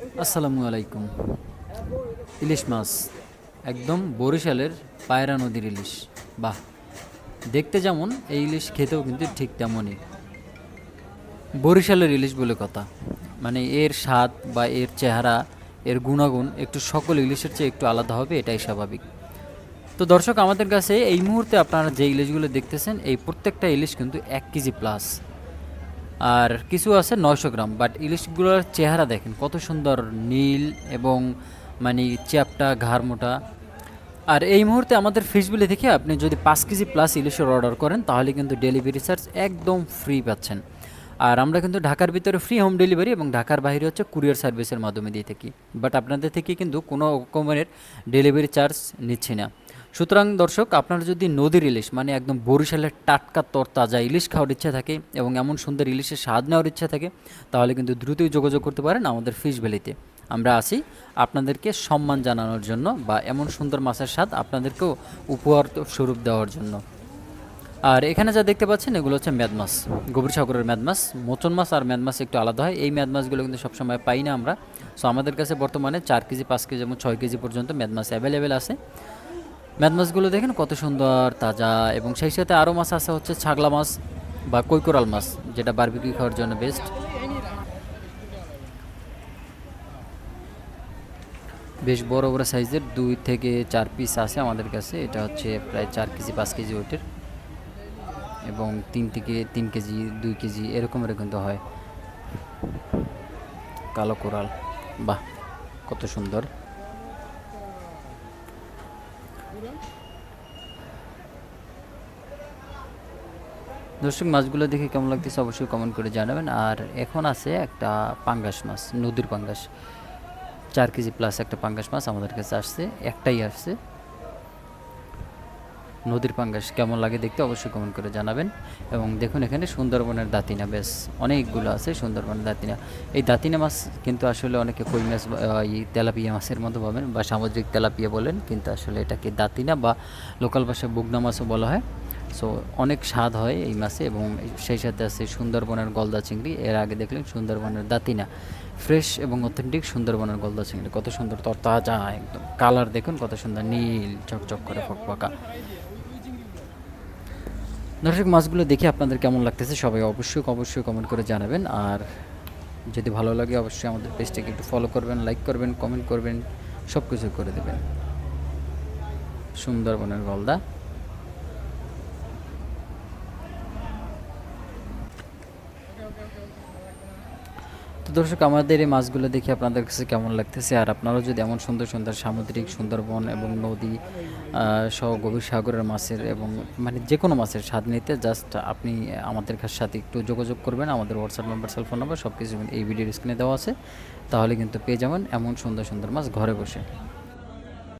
আসসালামু আলাইকুম। ইলিশ মাছ, একদম বরিশালের পায়রা নদীর ইলিশ। বাহ, দেখতে যেমন এই ইলিশ খেতেও কিন্তু ঠিক তেমনই। বরিশালের ইলিশ বলে কথা মানে এর স্বাদ বা এর চেহারা, এর গুণাগুণ একটু সকল ইলিশের চেয়ে একটু আলাদা হবে, এটাই স্বাভাবিক। তো দর্শক, আমাদের কাছে এই মুহূর্তে আপনারা যে ইলিশগুলো দেখতেছেন, এই প্রত্যেকটা ইলিশ কিন্তু এক কেজি প্লাস আর কিছু আছে নয়শো গ্রাম বাট ইলিশগুলোর চেহারা দেখেন, কত সুন্দর নীল এবং মানে চ্যাপটা ঘাড় মোটা আর এই মুহূর্তে আমাদের ফিশবিলে দেখে আপনি যদি পাঁচ কেজি প্লাস ইলিশের অর্ডার করেন, তাহলে কিন্তু ডেলিভারি চার্জ একদম ফ্রি পাচ্ছেন। আর আমরা কিন্তু ঢাকার ভিতরে ফ্রি হোম ডেলিভারি এবং ঢাকার বাইরে হচ্ছে কুরিয়ার সার্ভিসের মাধ্যমে দিয়ে থাকি। বাট আপনাদের থেকে কিন্তু কোনো রকমের ডেলিভারি চার্জ নিচ্ছি না। সুতরাং দর্শক, আপনার যদি নদীর ইলিশ মানে একদম বরিশালের টাটকা তরতাজা ইলিশ খাওয়ার ইচ্ছা থাকে এবং এমন সুন্দর ইলিশের স্বাদ নেওয়ার ইচ্ছা থাকে, তাহলে কিন্তু দ্রুতই যোগাযোগ করতে পারেন আমাদের ফিশ ভ্যালিতে। আমরা আসি আপনাদেরকে সম্মান জানানোর জন্য বা এমন সুন্দর মাছের স্বাদ আপনাদেরকেও উপহার স্বরূপ দেওয়ার জন্য। আর এখানে যা দেখতে পাচ্ছেন, এগুলো হচ্ছে ম্যাদ মাছ, গভীর সাগরের ম্যাদ মাছ, মোচন মাছ আর ম্যাদ মাছ একটু আলাদা হয়। এই ম্যাদ মাছগুলো কিন্তু সবসময় পাই না আমরা। সো আমাদের কাছে বর্তমানে চার কেজি, পাঁচ কেজি এবং ছয় কেজি পর্যন্ত ম্যাদ মাছ অ্যাভেলেবেল আছে। ম্যাদ মাছগুলো দেখেন কত সুন্দর, তাজা এবং সেই সাথে আরও মাছ আছে হচ্ছে ছাগলা মাছ বা কৈকোরাল মাছ, যেটা বারবিকিউ খাওয়ার জন্য বেস্ট বেশ বড় বড় সাইজের দুই থেকে চার পিস আছে আমাদের কাছে, এটা হচ্ছে প্রায় চার কেজি, পাঁচ কেজি ওয়েটের এবং তিন থেকে তিন কেজি, দুই কেজি এরকমের কিন্তু হয়। কালো কোরাল, বাহ, কত সুন্দর। দর্শক, মাছগুলো দেখে কেমন লাগতেছে অবশ্যই কমেন্ট করে জানাবেন। আর এখন আছে একটা পাঙ্গাস মাছ, নদীর পাঙ্গাস। চার কেজি প্লাস একটা পাঙ্গাস মাছ আমাদের কাছে আসছে, একটাই আসছে। নদীর পাঙ্গাস কেমন লাগে দেখতে অবশ্যই কমেন্ট করে জানাবেন। এবং দেখুন এখানে সুন্দরবনের দাতিনা, বেশ অনেকগুলো আছে সুন্দরবনের দাতিনা। এই দাতিনা মাছ কিন্তু আসলে অনেকে কই মাছ এই তেলাপিয়া মাছের মতো পাবেন বা সামুদ্রিক তেলাপিয়া বলেন, কিন্তু আসলে এটাকে দাতিনা বা লোকাল ভাষায় বুগনা মাছও বলা হয়। সো অনেক স্বাদ হয় এই মাছে এবং সেই সাথে আছে সুন্দরবনের গলদা চিংড়ি। এর আগে দেখলেন সুন্দরবনের দাতিনা। ফ্রেশ এবং অথেন্টিক সুন্দরবনের গলদা চিংড়ি। কত সুন্দর তর তাজা একদম। কালার দেখুন, কত সুন্দর নীল, চকচক করে ফকফকা। দর্শক, মাছগুলো দেখে আপনাদের কেমন লাগতেছে সবাই অবশ্যই অবশ্যই কমেন্ট করে জানাবেন। আর যদি ভালো লাগে, অবশ্যই আমাদের পেজটাকে একটু ফলো করবেন লাইক করবেন কমেন্ট করবেন সব কিছু করে দেবেন। সুন্দরবনের গলদা। তো দর্শক, আমাদের এই মাছগুলো দেখে আপনাদের কাছে কেমন লাগতেছে? আর আপনারাও যদি এমন সুন্দর সুন্দর সামুদ্রিক সুন্দরবন এবং নদী সহ গভীর সাগরের মাছের এবং মানে যে কোনো মাছের স্বাদ নিতে জাস্ট আপনি আমাদের সাথে একটু যোগাযোগ করবেন। আমাদের হোয়াটসঅ্যাপ নাম্বার সেলফোন নাম্বার সব কিছু এই ভিডিওর স্ক্রিনে দেওয়া আছে। তাহলে কিন্তু পেয়ে যাবেন এমন সুন্দর সুন্দর মাছ ঘরে বসে।